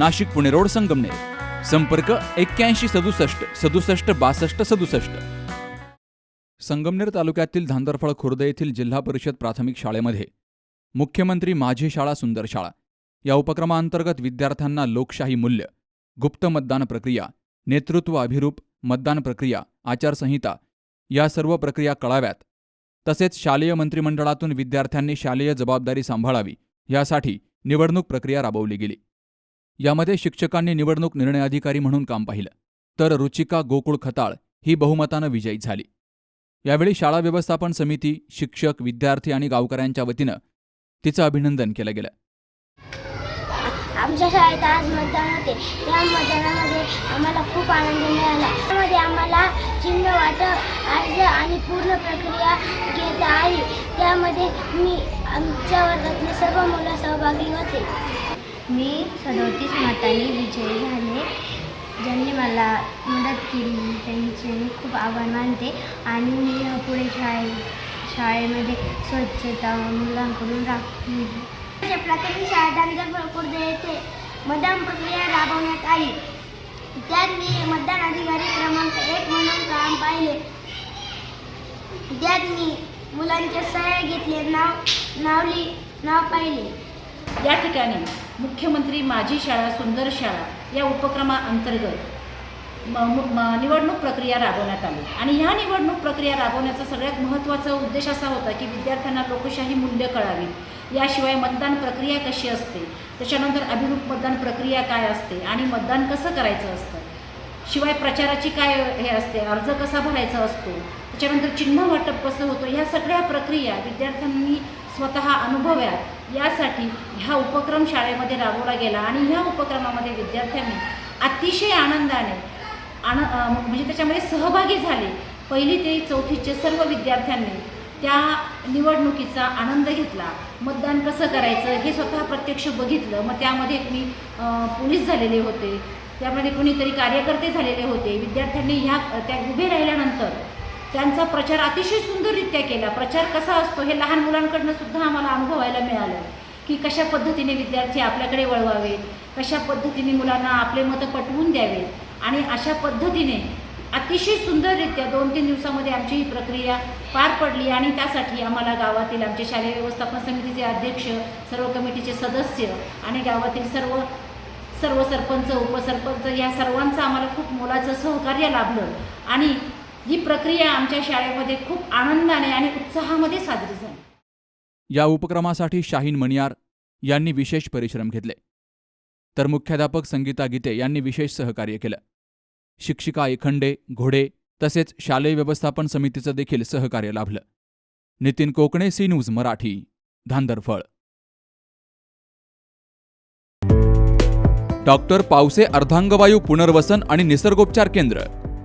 Nashik Pune road Sangamner. संपर्क एक्क्याऐंशी सदुसष्ट सदुसष्ट बासष्ट सदुसष्ट. संगमनेर तालुक्यातील धांदरफळ खुर्द येथील जिल्हा परिषद प्राथमिक शाळेमध्ये मुख्यमंत्री माझी शाळा सुंदर शाळा. या उपक्रमाअंतर्गत विद्यार्थ्यांना लोकशाही मूल्य गुप्त मतदान प्रक्रिया नेतृत्व अभिरूप मतदान प्रक्रिया आचारसंहिता या सर्व प्रक्रिया कळाव्यात. तसेच शालेय मंत्रिमंडळातून विद्यार्थ्यांनी शालेय जबाबदारी सांभाळावी यासाठी निवडणूक प्रक्रिया राबवली गेली. यामध्ये शिक्षकांनी निवडणूक निर्णय अधिकारी म्हणून काम पाहिलं. तर रुचिका गोकुळ खताळ ही बहुमतानं विजयी झाली. यावेळी शाळा व्यवस्थापन समिती शिक्षक विद्यार्थी आणि गावकऱ्यांच्या वतीनं तिचं अभिनंदन केलं गेलं. आमच्या शाळेत आज मतदान होते. त्या मतदानामध्ये आम्हाला खूप आनंद मिळाला. त्यामध्ये आम्हाला चिन्ह वाटप अर्ज आणि पूर्ण प्रक्रिया घेता आली. त्यामध्ये मी आमच्या वर्गातले सर्व मुलं सहभागी होते. मी सदोतीस मतांनी विजयी झाले. ज्यांनी मला मदत केली त्यांचे मी खूप आभार मानते. आणि मी पुढे शाळे शाळेमध्ये स्वच्छता मुलांकडून राखली प्राथमिक शाळा दांडर भरपूर येथे मतदान प्रक्रिया राबवण्यात आली. त्यात मी मतदान अधिकारी क्रमांक एक म्हणून काम पाहिले. त्यात मी मुलांच्या सह्या घेतले नाव नावली नाव पाहिले. या ठिकाणी मुख्यमंत्री माझी शाळा सुंदर शाळा या उपक्रमाअंतर्गत म म- निवडणूक प्रक्रिया राबवण्यात आली. आणि ह्या निवडणूक प्रक्रिया राबवण्याचा सगळ्यात महत्त्वाचा उद्देश असा होता की विद्यार्थ्यांना लोकशाही मूल्य कळावीत याशिवाय मतदान प्रक्रिया कशी असते? त्याच्यानंतर अभिरूप मतदान प्रक्रिया काय असते? आणि मतदान कसं करायचं असतं? शिवाय प्रचाराची काय हे असते? अर्ज कसा भरायचा असतो? त्याच्यानंतर चिन्ह वाटप कसं होतं? ह्या सगळ्या प्रक्रिया विद्यार्थ्यांनी स्वतः अनुभव्यात. यासाठी ह्या उपक्रम शाळेमध्ये राबवला गेला आणि ह्या उपक्रमामध्ये विद्यार्थ्यांनी अतिशय आनंदाने आन म्हणजे त्याच्यामध्ये सहभागी झाले. पहिली ते चौथीचे सर्व विद्यार्थ्यांनी त्या निवडणुकीचा आनंद घेतला. मतदान कसं करायचं हे स्वतः प्रत्यक्ष बघितलं. मग त्यामध्ये मी पोलीस झालेले होते. त्यामध्ये कुणीतरी कार्यकर्ते झालेले होते. विद्यार्थ्यांनी ह्या त्या उभे राहिल्यानंतर त्यांचा प्रचार अतिशय सुंदररित्या केला. प्रचार कसा असतो हे लहान मुलांकडनं सुद्धा आम्हाला अनुभवायला मिळालं. की कशा पद्धतीने विद्यार्थी आपल्याकडे वळवावेत कशा पद्धतीने मुलांना आपले मतं पटवून द्यावेत आणि अशा पद्धतीने अतिशय सुंदररित्या दोन तीन दिवसामध्ये आमची ही प्रक्रिया पार पडली आणि त्यासाठी आम्हाला गावातील आमचे शालेय व्यवस्थापन समितीचे अध्यक्ष सर्व कमिटीचे सदस्य आणि गावातील सर्व सर्व सरपंच उपसरपंच या सर्वांचं आम्हाला खूप मोलाचं सहकार्य लाभलं. आणि ही प्रक्रिया आमच्या शाळेमध्ये खूप आनंदाने आणि उत्साहामध्ये साजरी झाली. या उपक्रमासाठी शाहीन मणियार यांनी विशेष परिश्रम घेतले. तर मुख्याध्यापक संगीता गीते यांनी विशेष सहकार्य केलं. शिक्षिका एखंडे घोडे तसेच शालेय व्यवस्थापन समितीचं देखील सहकार्य लाभलं. Nitin Kokane C news Marathi Dhandarphal. Doctor Pawase अर्धांगवायू पुनर्वसन आणि निसर्गोपचार केंद्र.